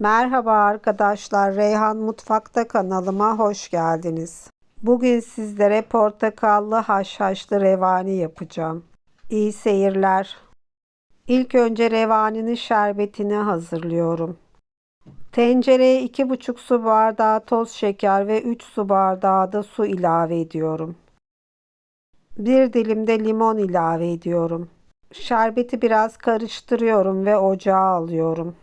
Merhaba arkadaşlar, Reyhan Mutfakta kanalıma hoş geldiniz. Bugün sizlere portakallı haşhaşlı revani yapacağım. İyi seyirler. İlk önce revaninin şerbetini hazırlıyorum. Tencereye 2,5 su bardağı toz şeker ve 3 su bardağı da su ilave ediyorum. Bir dilim de limon ilave ediyorum. Şerbeti biraz karıştırıyorum ve ocağa alıyorum.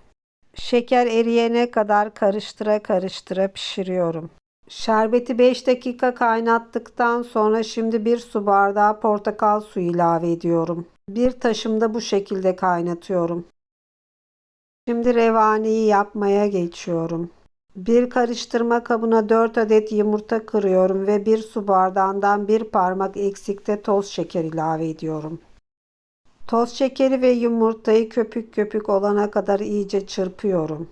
Şeker eriyene kadar karıştıra karıştıra pişiriyorum. Şerbeti 5 dakika kaynattıktan sonra şimdi bir su bardağı portakal suyu ilave ediyorum. Bir taşımda bu şekilde kaynatıyorum. Şimdi revaniyi yapmaya geçiyorum. Bir karıştırma kabına 4 adet yumurta kırıyorum ve bir su bardağından bir parmak eksikte toz şeker ilave ediyorum. Toz şekeri ve yumurtayı köpük köpük olana kadar iyice çırpıyorum.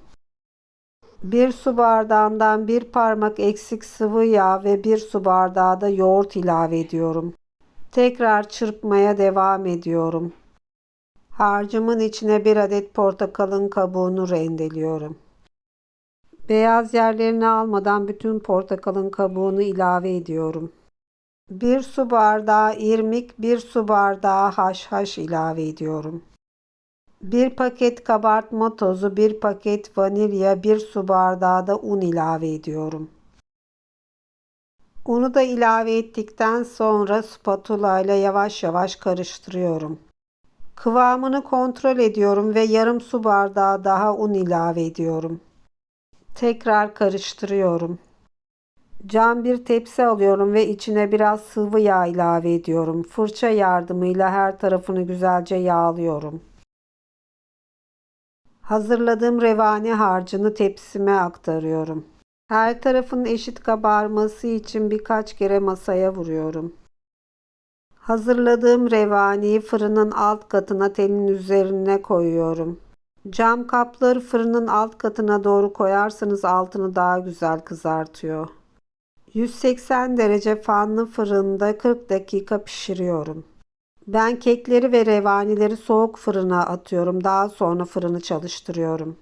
Bir su bardağından bir parmak eksik sıvı yağ ve bir su bardağı da yoğurt ilave ediyorum. Tekrar çırpmaya devam ediyorum. Harcımın içine bir adet portakalın kabuğunu rendeliyorum. Beyaz yerlerini almadan bütün portakalın kabuğunu ilave ediyorum. 1 su bardağı irmik, 1 su bardağı haşhaş ilave ediyorum. 1 paket kabartma tozu, 1 paket vanilya, 1 su bardağı da un ilave ediyorum. Unu da ilave ettikten sonra spatula ile yavaş yavaş karıştırıyorum. Kıvamını kontrol ediyorum ve yarım su bardağı daha un ilave ediyorum. Tekrar karıştırıyorum. Cam bir tepsi alıyorum ve içine biraz sıvı yağ ilave ediyorum. Fırça yardımıyla her tarafını güzelce yağlıyorum. Hazırladığım revani harcını tepsime aktarıyorum. Her tarafın eşit kabarması için birkaç kere masaya vuruyorum. Hazırladığım revaniyi fırının alt katına telin üzerine koyuyorum. Cam kapları fırının alt katına doğru koyarsanız altını daha güzel kızartıyor. 180 derece fanlı fırında 40 dakika pişiriyorum. Ben kekleri ve revanileri soğuk fırına atıyorum. Daha sonra fırını çalıştırıyorum.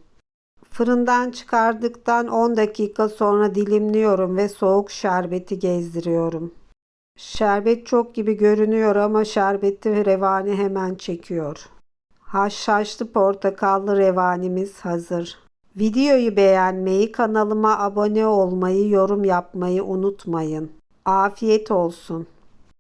Fırından çıkardıktan 10 dakika sonra dilimliyorum ve soğuk şerbeti gezdiriyorum. Şerbet çok gibi görünüyor ama şerbeti revani hemen çekiyor. Haşhaşlı portakallı revanimiz hazır. Videoyu beğenmeyi, kanalıma abone olmayı, yorum yapmayı unutmayın. Afiyet olsun.